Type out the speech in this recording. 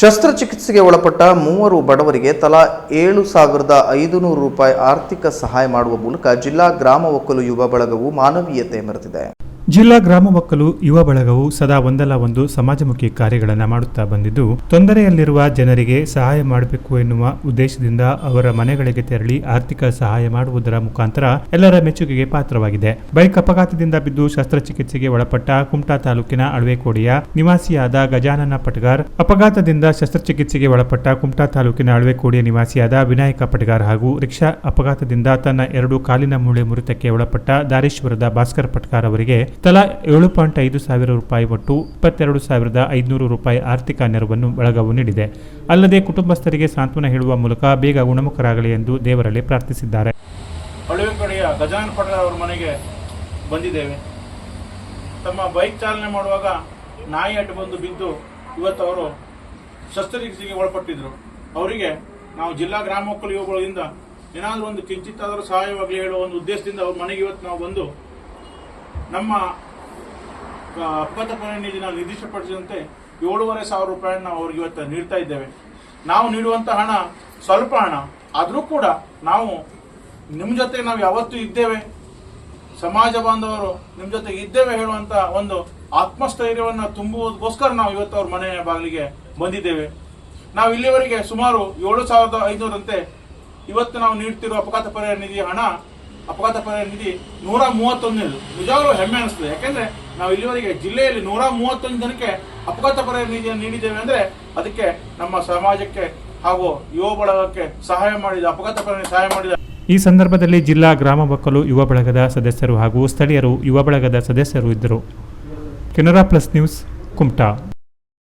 ಶಸ್ತ್ರಚಿಕಿತ್ಸೆಗೆ ಒಳಪಟ್ಟ ಮೂವರು ಬಡವರಿಗೆ ತಲಾ ಏಳು ಸಾವಿರದ ಐದುನೂರು ರೂಪಾಯಿ ಆರ್ಥಿಕ ಸಹಾಯ ಮಾಡುವ ಮೂಲಕ ಜಿಲ್ಲಾ ಗ್ರಾಮ ಒಕ್ಕಲು ಯುವ ಬಳಗವು ಮಾನವೀಯತೆ ಮೆರೆದಿದೆ. ಜಿಲ್ಲಾ ಗ್ರಾಮ ಮಕ್ಕಳು, ಯುವ ಬಳಗವು ಸದಾ ಒಂದಲ್ಲ ಒಂದು ಸಮಾಜಮುಖಿ ಕಾರ್ಯಗಳನ್ನು ಮಾಡುತ್ತಾ ಬಂದಿದ್ದು, ತೊಂದರೆಯಲ್ಲಿರುವ ಜನರಿಗೆ ಸಹಾಯ ಮಾಡಬೇಕು ಎನ್ನುವ ಉದ್ದೇಶದಿಂದ ಅವರ ಮನೆಗಳಿಗೆ ತೆರಳಿ ಆರ್ಥಿಕ ಸಹಾಯ ಮಾಡುವುದರ ಮುಖಾಂತರ ಎಲ್ಲರ ಮೆಚ್ಚುಗೆಗೆ ಪಾತ್ರವಾಗಿದೆ. ಬೈಕ್ ಅಪಘಾತದಿಂದ ಬಿದ್ದು ಶಸ್ತ್ರಚಿಕಿತ್ಸೆಗೆ ಒಳಪಟ್ಟ ಕುಮಟಾ ತಾಲೂಕಿನ ಅಳವೆಕೋಡಿಯ ನಿವಾಸಿಯಾದ ಗಜಾನನ ಪಟ್ಗಾರ್, ಅಪಘಾತದಿಂದ ಶಸ್ತ್ರಚಿಕಿತ್ಸೆಗೆ ಒಳಪಟ್ಟ ಕುಮಟಾ ತಾಲೂಕಿನ ಅಳವೆಕೋಡಿಯ ನಿವಾಸಿಯಾದ ವಿನಾಯಕ ಪಟ್ಗಾರ್ ಹಾಗೂ ರಿಕ್ಷಾ ಅಪಘಾತದಿಂದ ತನ್ನ ಎರಡು ಕಾಲಿನ ಮೂಳೆ ಮುರಿತಕ್ಕೆ ಒಳಪಟ್ಟ ದಾರೇಶ್ವರದ ಭಾಸ್ಕರ್ ಪಟ್ಕಾರ್ ಅವರಿಗೆ ತಲಾ ಏಳು ಪಾಯಿಂಟ್ ಐದು ಸಾವಿರ ರೂಪಾಯಿ ಒಟ್ಟು ಇಪ್ಪತ್ತೆರಡು ಸಾವಿರದ ಐದುನೂರು ರೂಪಾಯಿ ಆರ್ಥಿಕ ನೆರವನ್ನು ಬಳಗವು ನೀಡಿದೆ. ಅಲ್ಲದೆ ಕುಟುಂಬಸ್ಥರಿಗೆ ಸಾಂತ್ವನ ಹೇಳುವ ಮೂಲಕ ಬೇಗ ಗುಣಮುಖರಾಗಲಿ ಎಂದು ದೇವರಲ್ಲಿ ಪ್ರಾರ್ಥಿಸಿದ್ದಾರೆ. ಕಡೆಯ ಗಜಾನ್ ಪಟೇಲ್ ಅವರ ಮನೆಗೆ ಬಂದಿದ್ದೇವೆ. ತಮ್ಮ ಬೈಕ್ ಚಾಲನೆ ಮಾಡುವಾಗ ನಾಯಿ ಅಡ್ಡ ಬಂದು ಬಿದ್ದು ಇವತ್ತು ಅವರು ಶಸ್ತ್ರಚಿಕಿತ್ಸೆಗೆ ಒಳಪಟ್ಟಿದ್ರು. ಅವರಿಗೆ ನಾವು ಜಿಲ್ಲಾ ಗ್ರಾಮ ಯುವಗಳಿಂದ ಏನಾದರೂ ಒಂದು ಕಿಂಚಿತ್ತಾದರೂ ಸಹಾಯವಾಗಲಿ ಹೇಳುವ ಒಂದು ಉದ್ದೇಶದಿಂದ ಅವ್ರ ಮನೆಗೆ ಇವತ್ತು ನಾವು ಬಂದು ನಮ್ಮ ನಿಧಿ ನಾವು ನಿರ್ದಿಷ್ಟಪಡಿಸಿದಂತೆ ಏಳುವರೆ ಸಾವಿರ ರೂಪಾಯಿಯನ್ನು ನಾವು ಅವ್ರಿಗೆ ಇವತ್ತು ನೀಡ್ತಾ ಇದ್ದೇವೆ. ನಾವು ನೀಡುವಂಥ ಹಣ ಸ್ವಲ್ಪ ಹಣ. ಆದರೂ ಕೂಡ ನಾವು ನಿಮ್ಮ ಜೊತೆ ನಾವು ಯಾವತ್ತೂ ಇದ್ದೇವೆ. ಸಮಾಜ ಬಾಂಧವರು ನಿಮ್ಮ ಜೊತೆ ಇದ್ದೇವೆ ಹೇಳುವಂತ ಒಂದು ಆತ್ಮಸ್ಥೈರ್ಯವನ್ನು ತುಂಬುವುದಕ್ಕೋಸ್ಕರ ನಾವು ಇವತ್ತು ಅವ್ರ ಮನೆ ಬಾಗಿಲಿಗೆ ಬಂದಿದ್ದೇವೆ. ನಾವು ಇಲ್ಲಿವರೆಗೆ ಸುಮಾರು ಏಳು ಸಾವಿರದ ಐನೂರಂತೆ ಇವತ್ತು ನಾವು ನೀಡ್ತಿರುವ ಅಪಘಾತ ಪರಿಹಾರ ನಿಧಿಯ ಹಣ ಅಪಘಾತ ಪರಿಹಾರ ನಿಧಿ ನೂರ ಮೂವತ್ತೊಂದನೇದು ನಿಜವಾಗ್ಲೂ ಹೆಮ್ಮೆ ಅನಿಸ್ತದೆ. ಯಾಕೆಂದ್ರೆ ನಾವು ಇಲ್ಲಿವರೆಗೆ ಜಿಲ್ಲೆಯಲ್ಲಿ ನೂರ ಮೂವತ್ತೊಂದು ಜನಕ್ಕೆ ಅಪಘಾತ ಪರಿಹಾರ ನಿಧಿಯನ್ನು ನೀಡಿದ್ದೇವೆ ಅಂದ್ರೆ ಅದಕ್ಕೆ ನಮ್ಮ ಸಮಾಜಕ್ಕೆ ಹಾಗೂ ಯುವ ಬಳಗಕ್ಕೆ ಸಹಾಯ ಮಾಡಿದ, ಅಪಘಾತ ಪರಿಹಾರ ಸಹಾಯ ಮಾಡಿದ. ಈ ಸಂದರ್ಭದಲ್ಲಿ ಜಿಲ್ಲಾ ಗ್ರಾಮ ಮಕ್ಕಳು ಯುವ ಬಳಗದ ಸದಸ್ಯರು ಹಾಗೂ ಸ್ಥಳೀಯರು ಯುವ ಬಳಗದ ಸದಸ್ಯರು ಇದ್ದರು. Canara plus news, Kumta.